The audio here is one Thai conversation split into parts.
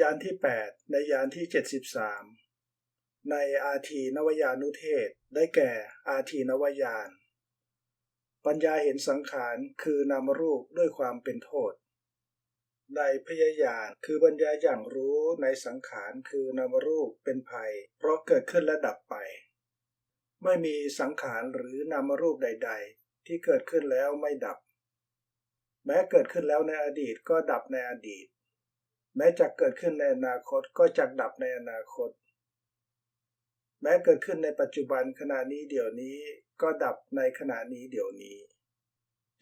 ยานที่ 8 ในยานที่ 73 ในอาทีนวยานุเทศ ได้แก่อาทีนวยาน ปัญญาเห็นสังขารคือนามรูปด้วยความเป็นโทษ ในพยายานคือปัญญาอย่างรู้ในสังขารคือนามรูปเป็นภัย เพราะเกิดขึ้นและดับไป ไม่มีสังขารหรือนามรูปใด ๆ ที่เกิดขึ้นแล้วไม่ดับ แม้เกิดขึ้นแล้วในอดีตก็ดับในอดีต แม้จะเกิดขึ้นในอนาคตก็จะดับในอนาคต แม้เกิดขึ้นในปัจจุบันขณะนี้เดี๋ยวนี้ก็ดับในขณะนี้เดี๋ยวนี้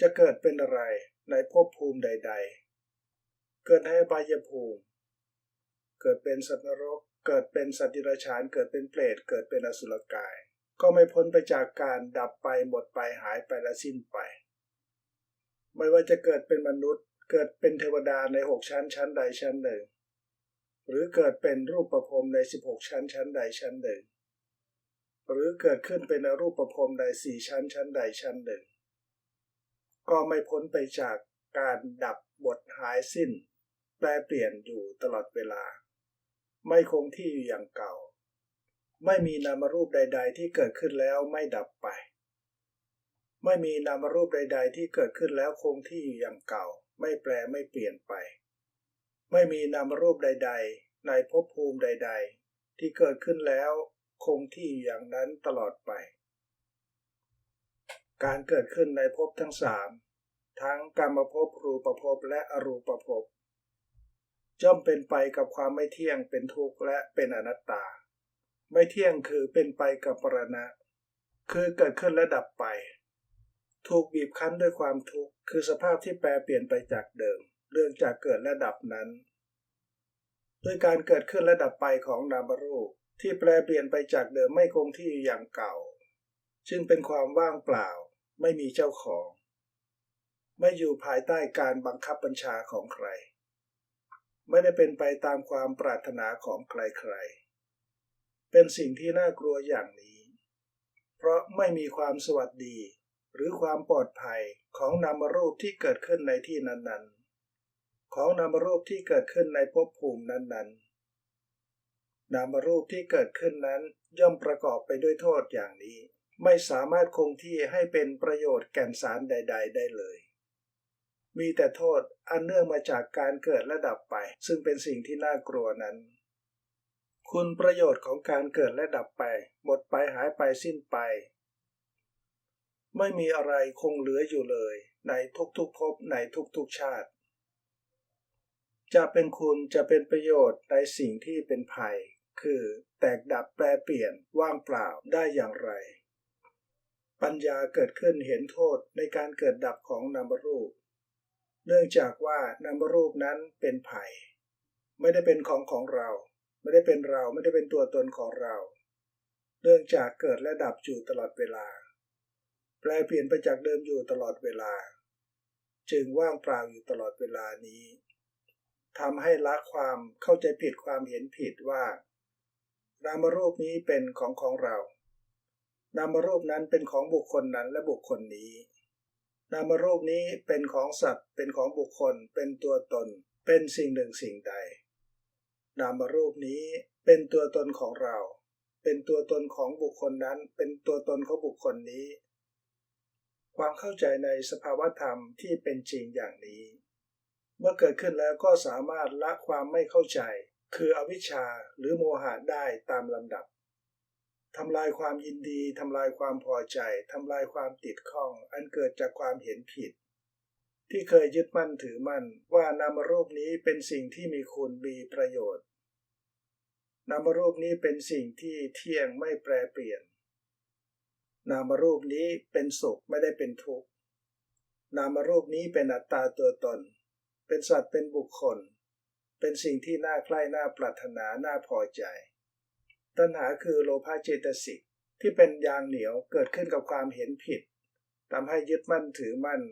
จะเกิดเป็นอะไรในภพภูมิใด ๆ เกิดในอบายภูมิ เกิดเป็นสัตว์นรก เกิดเป็นสัตว์ดิรัจฉาน เกิดเป็นเปรต เกิดเป็นอสุรกาย ก็ไม่พ้นไปจากการดับไปหมดไปหายไปและสิ้นไป ไม่ว่าจะเกิดเป็นมนุษย์ เกิดเป็นเทวดาในหกชั้นชั้นใดชั้นหนึ่ง หรือเกิดเป็นรูปประพรมในสิบหกชั้นชั้นใดชั้นหนึ่ง หรือเกิดขึ้นเป็นอรูปประพรมใดสี่ชั้นชั้นใดชั้นหนึ่ง ก็ไม่พ้นไปจากการดับบทหายสิ้น แปลเปลี่ยนอยู่ตลอดเวลา ไม่คงที่อยู่อย่างเก่า ไม่มีนามรูปใด ๆ ที่เกิดขึ้นแล้วไม่ดับไป ไม่มีนามรูปใด ๆ ที่เกิดขึ้นแล้วคงที่อยู่อย่างเก่า ไม่แปรไม่เปลี่ยนไป ไม่มีนามรูปใด ๆ ในภพภูมิใด ๆ ที่เกิดขึ้นแล้วคงที่อย่างนั้นตลอดไป การเกิดขึ้นในภพทั้งสามทั้งกรรมภพรูปภพและอรูปภพย่อมเป็นไปกับความไม่เที่ยงเป็นทุกข์และเป็นอนัตตา ไม่เที่ยงคือเป็นไปกับปรณะ คือเกิดขึ้นและดับไป ถูกบีบคั้นด้วยความทุกข์คือสภาพที่แปรเปลี่ยนไปจากเดิม เรื่องจากเกิดและดับนั้น ด้วยการเกิดขึ้นและดับไปของนามรูปที่แปรเปลี่ยนไปจากเดิมไม่คงที่อย่างเก่า ซึ่งเป็นความว่างเปล่า ไม่มีเจ้าของ ไม่อยู่ภายใต้การบังคับบัญชาของใคร ไม่ได้เป็นไปตามความปรารถนาของใครๆ เป็นสิ่งที่น่ากลัวอย่างนี้ เพราะไม่มีความสวัสดี หรือความปลอดภัยของนามรูปที่เกิดขึ้นในที่นั้นๆ ของนามรูปที่เกิดขึ้นในภพภูมินั้นๆ นามรูปที่เกิดขึ้นนั้นย่อมประกอบไปด้วยโทษอย่างนี้ ไม่สามารถคงที่ให้เป็นประโยชน์แก่นสารใด ๆ ได้เลย มีแต่โทษอันเนื่องมาจากการเกิดและดับไป ซึ่งเป็นสิ่งที่น่ากลัวนั้นคุณประโยชน์ของการเกิดและดับไป หมดไปหายไปสิ้นไป ไม่มีอะไรคงเหลืออยู่เลย ในทุกๆภพในทุกๆชาติ จะเป็นคุณจะเป็นประโยชน์ในสิ่งที่เป็นภัย คือแตกดับแปรเปลี่ยนว่างเปล่าได้อย่างไร ปัญญาเกิดขึ้นเห็นโทษในการเกิดดับของนามรูป เนื่องจากว่านามรูปนั้นเป็นภัย ไม่ได้เป็นของของเรา ไม่ได้เป็นเราไม่ได้เป็นตัวตนของเรา เนื่องจากเกิดและดับอยู่ตลอดเวลา แปลเปลี่ยนไปจากเดิมอยู่ตลอดเวลา จึงว่างเปล่าอยู่ตลอดเวลานี้ทำให้ละความเข้าใจผิดความเห็นผิดว่า นามรูปนี้เป็นของของเรา นามรูปนั้นเป็นของบุคคลนั้นและบุคคลนี้ นามรูปนี้เป็นของสัตว์ เป็นของบุคคล เป็นตัวตน เป็นสิ่งหนึ่งสิ่งใด นามรูปนี้เป็นตัวตนของเรา เป็นตัวตนของบุคคลนั้น เป็นตัวตนของบุคคลนี้ ความเข้าใจในสภาวธรรมที่เป็นจริงอย่างนี้ เมื่อเกิดขึ้นแล้วก็สามารถละความไม่เข้าใจ คืออวิชชาหรือโมหะได้ตามลำดับทำลายความยินดีทำลายความพอใจทำลายความติดข้อง อันเกิดจากความเห็นผิด ที่เคยยึดมั่นถือมั่นว่านามรูปนี้เป็นสิ่งที่มีคุณมีประโยชน์นามรูปนี้เป็นสิ่งที่เที่ยงไม่แปรเปลี่ยน นามรูปนี้เป็นสุขไม่ได้เป็นทุกข์นามรูปนี้เป็นอัตตาตัวตน เป็นสัตว์เป็นบุคคล เป็นสิ่งที่น่าใกล้น่าปรารถนาน่าพอใจ ตัณหาคือโลภะเจตสิกที่เป็นยางเหนียวเกิดขึ้นกับความเห็นผิดทำให้ยึดมั่นถือมั่น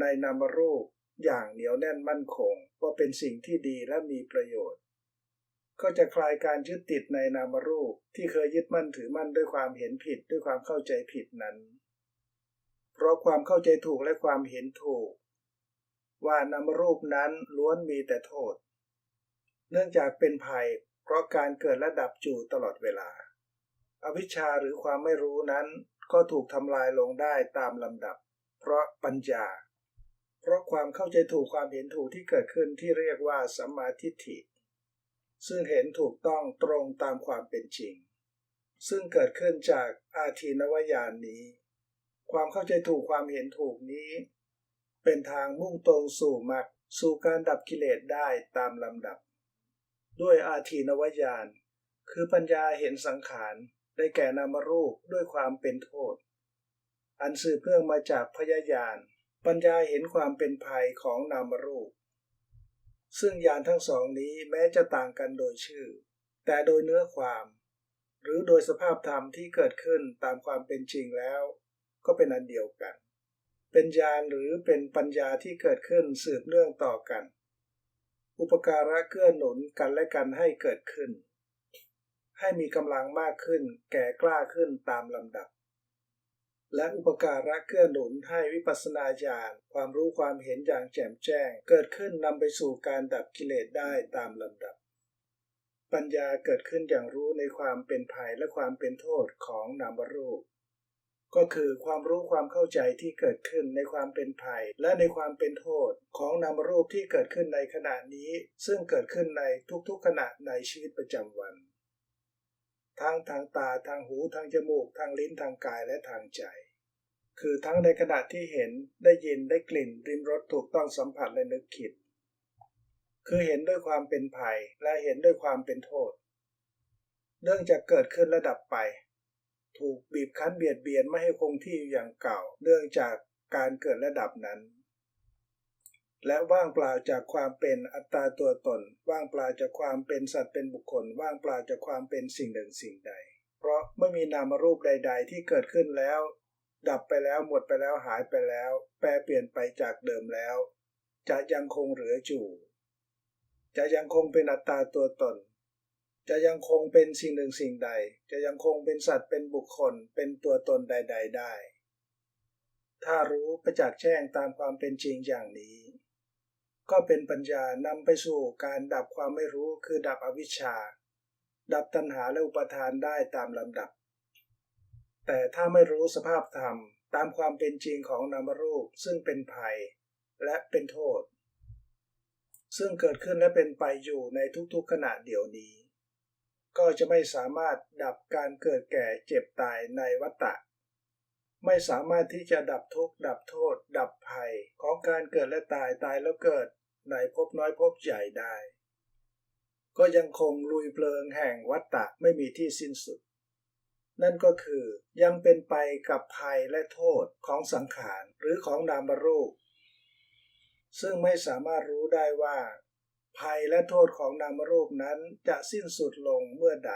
ในนามรูปอย่างเหนียวแน่นมั่นคงว่าเป็นสิ่งที่ดีและมีประโยชน์ ก็จะคลายการยึดติดในนามรูปที่เคยยึดมั่นถือมั่นด้วยความเห็นผิดด้วยความเข้าใจผิดนั้น เพราะความเข้าใจถูกและความเห็นถูก ว่านามรูปนั้นล้วนมีแต่โทษ เนื่องจากเป็นภัย เพราะการเกิดและดับจู่ตลอดเวลา อวิชชาหรือความไม่รู้นั้นก็ถูกทำลายลงได้ตามลำดับ เพราะปัญญา เพราะความเข้าใจถูกความเห็นถูกที่เกิดขึ้นที่เรียกว่าสัมมาทิฏฐิ ซึ่งเห็นถูกต้องตรงตามความเป็นจริง ซึ่งเกิดขึ้นจากอาทีนวญาณนี้ ความเข้าใจถูกความเห็นถูกนี้ เป็นทางมุ่งตรงสู่มรรคสู่การดับกิเลสได้ตามลำดับ ด้วยอาทีนวญาณ คือปัญญาเห็นสังขารได้แก่นามรูปด้วยความเป็นโทษ อันสืบเนื่องมาจากพยายานปัญญาเห็นความเป็นภัยของนามรูป ซึ่งยานทั้งสองนี้แม้จะต่างกันโดยชื่อ แต่โดยเนื้อความ หรือโดยสภาพธรรมที่เกิดขึ้นตามความเป็นจริงแล้ว ก็เป็นอันเดียวกัน เป็นญาณหรือเป็นปัญญาที่เกิดขึ้นสืบเนื่องต่อกัน อุปการะเกื้อหนุนกันและกันให้เกิดขึ้น ให้มีกำลังมากขึ้น แก่กล้าขึ้นตามลำดับ และอุปการะเกื้อหนุนให้วิปัสสนาญาณความรู้ความเห็นอย่างแจ่มแจ้ง เกิดขึ้นนำไปสู่การดับกิเลสได้ตามลำดับ ปัญญาเกิดขึ้นอย่างรู้ในความเป็นภัยและความเป็นโทษของนามรูป ก็คือความรู้ความเข้าใจที่เกิดขึ้นในความเป็นภัยและในความเป็นโทษของนามรูปที่เกิดขึ้นในขณะนี้ ซึ่งเกิดขึ้นในทุกๆขณะในชีวิตประจำวัน ทั้งทางตาทางหูทางจมูก ทางลิ้นทางกายและทางใจ คือทั้งในขณะที่เห็นได้ยินได้กลิ่นริมรสถูกต้องสัมผัสและนึกคิด คือเห็นด้วยความเป็นภัยและเห็นด้วยความเป็นโทษ เรื่องจะเกิดขึ้นระดับไป ถูกบีบคั้นเบียดเบียนไม่ให้คงที่อย่างเก่า เนื่องจากการเกิดระดับนั้น และว่างเปล่าจากความเป็นอัตตาตัวตน ว่างเปล่าจากความเป็นสัตว์เป็นบุคคล ว่างเปล่าจากความเป็นสิ่งหนึ่งสิ่งใด เพราะไม่มีนามรูปใด ๆ ที่เกิดขึ้นแล้ว ดับไปแล้วหมดไปแล้วหายไปแล้ว แปรเปลี่ยนไปจากเดิมแล้ว จะยังคงเหลืออยู่จะยังคงเป็นอัตตาตัวตน จะยังคงเป็นสิ่งหนึ่งสิ่งใด จะยังคงเป็นสัตว์เป็นบุคคล เป็นตัวตนใด ๆ ได้ ถ้ารู้ประจักษ์แจ้งตามความเป็นจริงอย่างนี้ ก็เป็นปัญญานำไปสู่การดับความไม่รู้คือดับอวิชชา ดับตัณหาและอุปทานได้ตามลำดับ แต่ถ้าไม่รู้สภาพธรรมตามความเป็นจริงของนามรูปซึ่งเป็นภัยและเป็นโทษ ซึ่งเกิดขึ้นและเป็นไปอยู่ในทุกๆขณะเดี๋ยวนี้ ก็จะไม่สามารถดับการเกิดแก่เจ็บตายในวัฏฏะ ไม่สามารถที่จะดับทุกข์ดับโทษ ดับภัย ของการเกิดและตายตายแล้วเกิดในภพน้อยภพใหญ่ได้ ก็ยังคงลุยเพลิงแห่งวัฏฏะไม่มีที่สิ้นสุด นั่นก็คือยังเป็นไปกับภัยและโทษของสังขารหรือของนามรูป ซึ่งไม่สามารถรู้ได้ว่า ภัยและโทษของนามรูปนั้นจะสิ้นสุดลงเมื่อใด